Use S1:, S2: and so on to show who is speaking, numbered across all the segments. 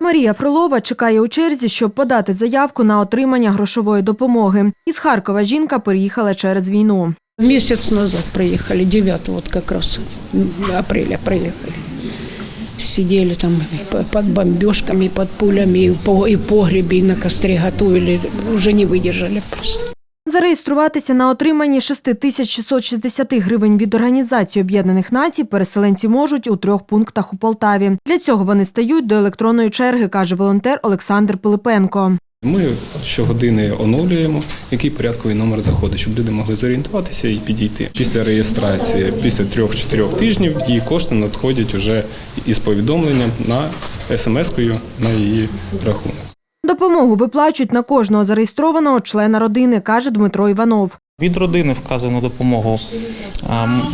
S1: Марія Фролова чекає у черзі, щоб подати заявку на отримання грошової допомоги. Із Харкова жінка переїхала через війну.
S2: Месяц назад приехали, 9 вот как раз м, апреля приехали. Сидели там под бомбежками, под пулями, и в по- и в погребе, и на костре готовили. Уже не выдержали просто.
S1: Зареєструватися на отриманні 6660 гривень від Організації Об'єднаних Націй переселенці можуть у трьох пунктах у Полтаві. Для цього вони стають до електронної черги, каже волонтер Олександр Пилипенко.
S3: Ми щогодини оновлюємо, який порядковий номер заходить, щоб люди могли зорієнтуватися і підійти. Після реєстрації, після трьох-чотирьох тижнів, її кошти надходять уже із повідомленням на смс-кою на її рахунок.
S1: Допомогу виплачують на кожного зареєстрованого члена родини, каже Дмитро Іванов.
S4: Від родини вказану допомогу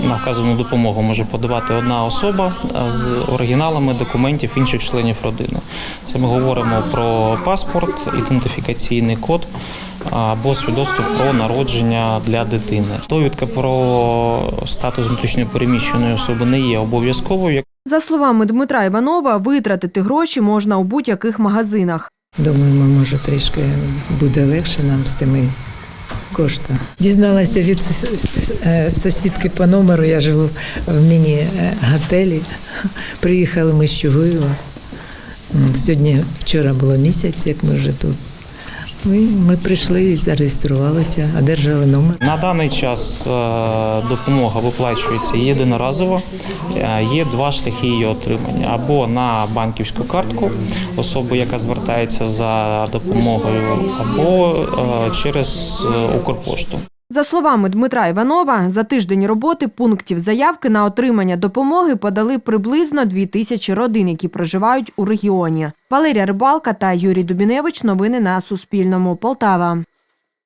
S4: на вказану допомогу може подавати одна особа з оригіналами документів інших членів родини. Це ми говоримо про паспорт, ідентифікаційний код або свідоцтво про народження для дитини. Довідка про статус внутрішньопереміщеної особи не є обов'язковою.
S1: За словами Дмитра Іванова, витратити гроші можна у будь-яких магазинах.
S5: Думаємо, може трішки буде легше нам з цими коштами. Дізналася від е, сусідки по номеру, я живу в міні-готелі. Приїхали ми з Чугуєва. Сьогодні, вчора було місяць, як ми вже тут. Ми прийшли і зареєструвалися, одержали номер.
S4: На даний час е, допомога виплачується єдиноразово. Е, Є два шляхи її отримання: або на банківську картку особи, яка звертається за допомогою, або е, через Укрпошту.
S1: За словами Дмитра Іванова, за тиждень роботи пунктів заявки на отримання допомоги подали приблизно дві тисячі родин, які проживають у регіоні. Валерія Рибалка та Юрій Дубіневич. Новини на Суспільному. Полтава.